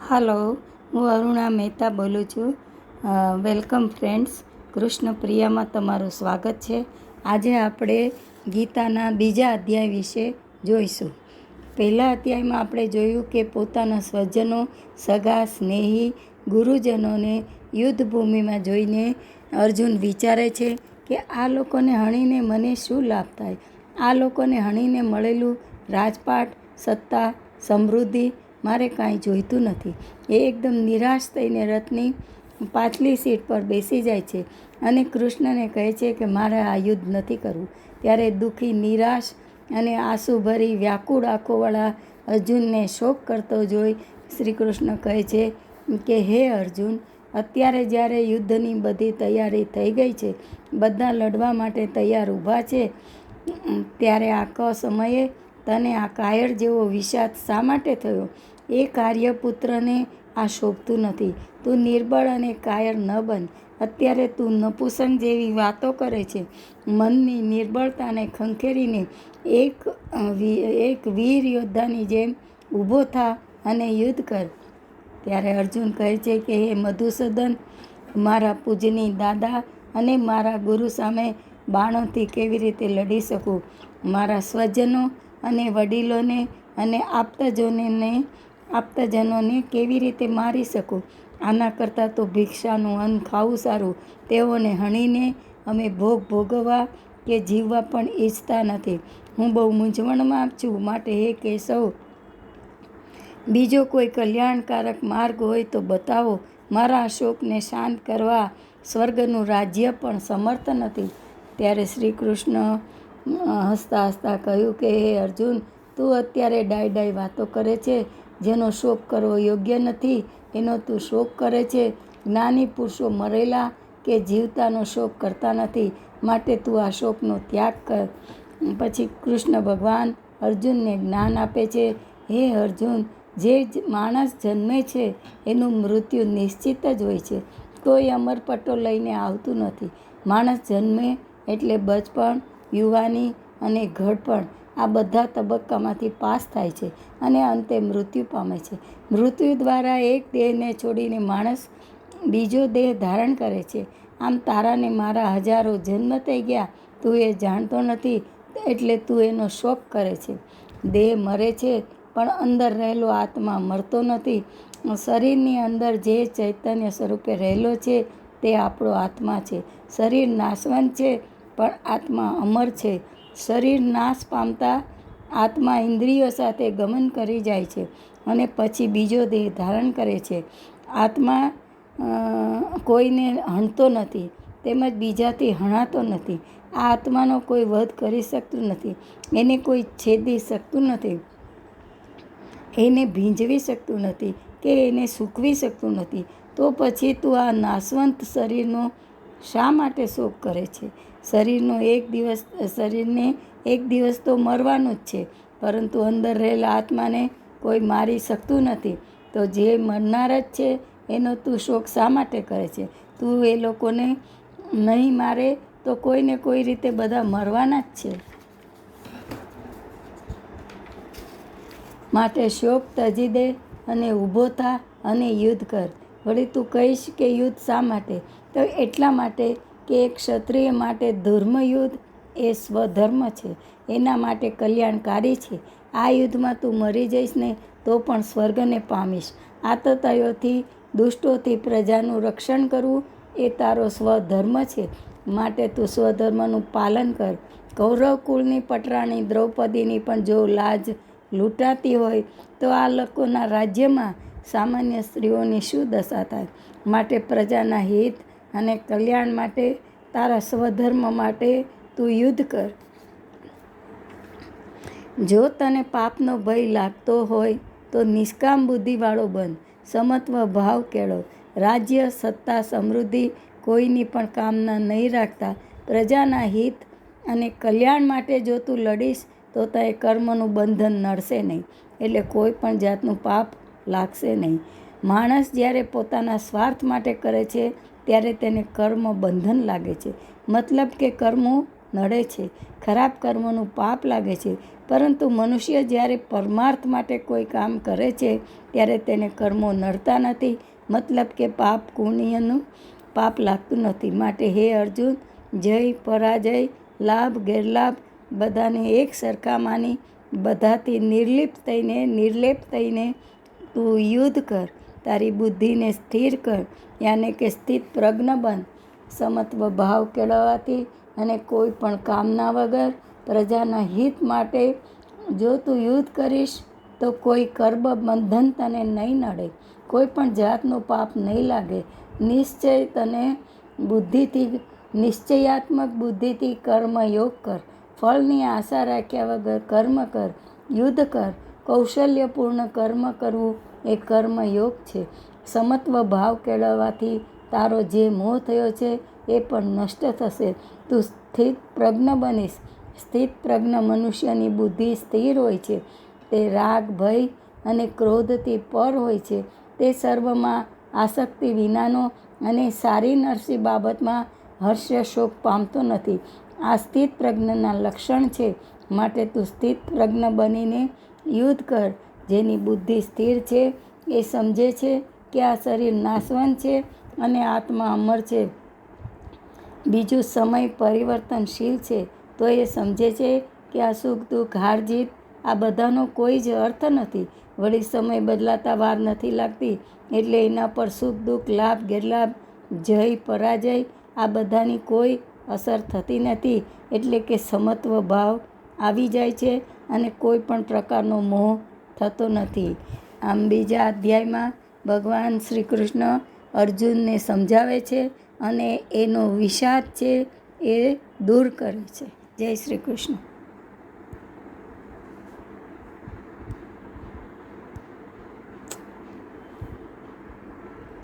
હાલો, હું અરુણા મહેતા બોલું છું. વેલકમ ફ્રેન્ડ્સ કૃષ્ણ પ્રિયામાં તમારું સ્વાગત છે. આજે આપણે ગીતાના બીજા અધ્યાય વિશે જોઈશું. પહેલા અધ્યાયમાં આપણે જોયું કે પોતાના સ્વજનો, સગા, સ્નેહી, ગુરુજનોને યુદ્ધભૂમિમાં જોઈને અર્જુન વિચારે છે કે આ લોકોને હણીને મને શું લાભ થાય? આ લોકોને હણીને મળેલું રાજપાટ, સત્તા, સમૃદ્ધિ મારે કાંઈ જોઈતું નથી. એ એકદમ નિરાશ થઈને રથની પાછલી સીટ પર બેસી જાય છે અને કૃષ્ણને કહે છે કે મારે આ યુદ્ધ નથી કરવું. ત્યારે દુઃખી, નિરાશ અને આંસુભરી વ્યાકુળ આંખોવાળા અર્જુનને શોક કરતો જોઈ શ્રી કૃષ્ણ કહે છે કે, હે અર્જુન, અત્યારે જ્યારે યુદ્ધની બધી તૈયારી થઈ ગઈ છે, બધા લડવા માટે તૈયાર ઊભા છે, ત્યારે આખો સમયે તને આ કાયર જેવો વિષાદ શા માટે થયો? એ કાર્યપુત્રને આ શોભતું નથી. તું નિર્બળ અને કાયર ન બન. અત્યારે તું નપુસંગ જેવી વાતો કરે છે. મનની નિર્બળતાને ખંખેરીને એક એક વીર યોદ્ધાની જેમ ઊભો થા અને યુદ્ધ કર. ત્યારે અર્જુન કહે છે કે, હે મધુસૂદન, મારા પૂજની દાદા અને મારા ગુરુ સામે બાણોથી કેવી રીતે લડી શકું? મારા સ્વજનો અને વડીલોને અને આપતાજનોને આપતાજનોને કેવી રીતે મારી શકું? આના કરતાં તો ભિક્ષાનું અન્ન ખાવું સારું. તેઓને હણીને અમે ભોગ ભોગવવા કે જીવવા પણ ઈચ્છતા નથી. હું બહુ મૂંઝવણમાં છું. માટે હે કેશવ બીજો કોઈ કલ્યાણકારક માર્ગ હોય તો બતાવો. મારા શોકને શાંત કરવા સ્વર્ગનું રાજ્ય પણ સમર્થ નથી. ત્યારે શ્રી કૃષ્ણ હસતા હસતા કહ્યું કે, હે અર્જુન, તું અત્યારે ડાય ડાય વાતો કરે છે. જેનો શોક કરવો યોગ્ય નથી, એનો તું શોક કરે છે. જ્ઞાની પુરુષો મરેલા કે જીવતાનો શોક કરતા નથી. માટે તું આ શોકનો ત્યાગ કર. પછી કૃષ્ણ ભગવાન અર્જુનને જ્ઞાન આપે છે. હે અર્જુન, જે માણસ જન્મે છે, એનું મૃત્યુ નિશ્ચિત જ હોય છે. કોઈ અમરપટ્ટો લઈને આવતું નથી. માણસ જન્મે એટલે બચપણ યુવાની અને ઘડપણ આ બધા તબક્કામાંથી પાસ થાય છે અને અંતે મૃત્યુ પામે છે. મૃત્યુ દ્વારા એક દેહને છોડીને માણસ બીજો દેહ ધારણ કરે છે. આમ તારાને મારા હજારો જન્મ થઈ ગયા, તું એ જાણતો નથી, એટલે તું એનો શોખ કરે છે. દેહ મરે છે, પણ અંદર રહેલો આત્મા મરતો નથી. શરીરની અંદર જે ચૈતન્ય સ્વરૂપે રહેલો છે, તે આપણો આત્મા છે. શરીર નાશવંત છે પણ આત્મા અમર છે. શરીર નાશ પામતા આત્મા ઇન્દ્રિયો સાથે ગમન કરી જાય છે અને પછી બીજો દેહ ધારણ કરે છે. આત્મા કોઈને હણતો નથી, તેમજ બીજાથી હણાતો નથી. આ આત્માનો કોઈ વધ કરી શકતું નથી, એને કોઈ છેદી શકતું નથી. એને ભીંજવી શકતું નથી કે એને સૂકવી શકતું નથી. તો પછી તું આ નાશવંત શરીરનો શા માટે શોક કરે છે? શરીરનો એક દિવસ, શરીરને એક દિવસ તો મરવાનું જ છે, પરંતુ અંદર રહેલા આત્માને કોઈ મારી શકતું નથી. તો જે મરનાર જ છે, એનો તું શોક શા માટે કરે છે? તું એ લોકોને નહીં મારે તો કોઈને કોઈ રીતે બધા મરવાના જ છે. માટે શોક તજી દે અને ઊભો થા અને યુદ્ધ કર. વળી તું કહીશ કે યુદ્ધ શા માટે? તો એટલા માટે કે એક ક્ષત્રિય માટે ધર્મયુદ્ધ એ સ્વધર્મ છે. એના માટે કલ્યાણકારી છે. આ યુદ્ધમાં તું મરી જઈશ ને તો પણ સ્વર્ગને પામીશ. આતતાયોથી, દુષ્ટોથી પ્રજાનું રક્ષણ કરવું એ તારો સ્વધર્મ છે. માટે તું સ્વધર્મનું પાલન કર. કૌરવ કુળની પટરાણી દ્રૌપદીની પણ જો લાજ લૂંટાતી હોય, તો આ લોકોના રાજ્યમાં સામાન્ય સ્ત્રીઓની શું દશા થાય? માટે પ્રજાના હિત અને કલ્યાણ માટે તારા સ્વધર્મ માટે તું યુદ્ધ કર. જો તને પાપનો ભય લાગતો હોય, તો નિષ્કામ બુદ્ધિવાળો બન. સમત્વ ભાવ કેળો. રાજ્ય, સત્તા, સમૃદ્ધિ કોઈની પણ કામના નહીં રાખતા. પ્રજાના હિત અને કલ્યાણ માટે જો તું લડીશ, તો તને કર્મનું બંધન નડશે નહીં. એટલે કોઈ પણ જાતનું પાપ લાગશે નહીં. માણસ જ્યારે પોતાના સ્વાર્થ માટે કરે છે, ત્યારે તેને કર્મ બંધન લાગે છે. મતલબ કે કર્મો નડે છે. ખરાબ કર્મોનું પાપ લાગે છે. પરંતુ મનુષ્ય જ્યારે પરમાર્થ માટે કોઈ કામ કરે છે, ત્યારે તેને કર્મો નડતા નથી. મતલબ કે પાપ પુણ્યનું પાપ લાગતું નથી. માટે હે અર્જુન, જય પરાજય, લાભ, ગેરલાભ, બધાને એક સરખા માની, બધાથી નિર્લિપ્ત થઈને, નિર્લેપ થઈને તું યુદ્ધ કર, તારી બુદ્ધિને સ્થિર કર, યાને કે સ્થિત પ્રજ્ઞ બન. સમત્વ ભાવ કેળવવાથી અને કોઈ પણ કામના વગર પ્રજાના હિત માટે જો તું યુદ્ધ કરીશ, તો કોઈ કર્મ બંધન તને નહીં નડે, કોઈ પણ જાતનું પાપ નહીં લાગે. નિશ્ચય તને બુદ્ધિથી, નિશ્ચયાત્મક બુદ્ધિથી કર્મ યોગ કર. ફળની આશા રાખ્યા વગર કર્મ કર, યુદ્ધ કર. કૌશલ્યપૂર્ણ કર્મ કરવું એ કર્મ યોગ છે. સમત્વ ભાવ કેળવવાથી તારો જે મોહ થયો છે એ પણ નષ્ટ થશે. તું સ્થિત પ્રજ્ઞ બનીશ. સ્થિત પ્રજ્ઞ મનુષ્યની બુદ્ધિ સ્થિર હોય છે. તે રાગ, ભય અને ક્રોધથી પર હોય છે. તે સર્વમાં આસક્તિ વિનાનો અને સારી નરસી બાબતમાં હર્ષ શોક પામતો નથી. આ સ્થિત પ્રજ્ઞના લક્ષણ છે. માટે તું સ્થિત પ્રજ્ઞ બનીને યુદ્ધ કર. જેની બુદ્ધિ સ્થિર છે, એ સમજે છે કે આ શરીર નાશવંત છે અને આત્મા અમર છે. બીજું, સમય પરિવર્તનશીલ છે, તો એ સમજે છે કે આ સુખ, દુઃખ, હાર, જીત, આ બધાનો કોઈ જ અર્થ નથી. વળી સમય બદલાતા વાર નથી લાગતી, એટલે એના પર સુખ, દુઃખ, લાભ, ગેરલાભ, જય, પરાજય, આ બધાની કોઈ અસર થતી નથી. એટલે કે સમત્વ ભાવ આવી જાય છે અને કોઈ પણ પ્રકારનો મોહ થતો નથી. આમ બીજા અધ્યાયમાં ભગવાન શ્રી કૃષ્ણ અર્જુનને સમજાવે છે અને એનો વિષાદ છે એ દૂર કરે છે. જય શ્રી કૃષ્ણ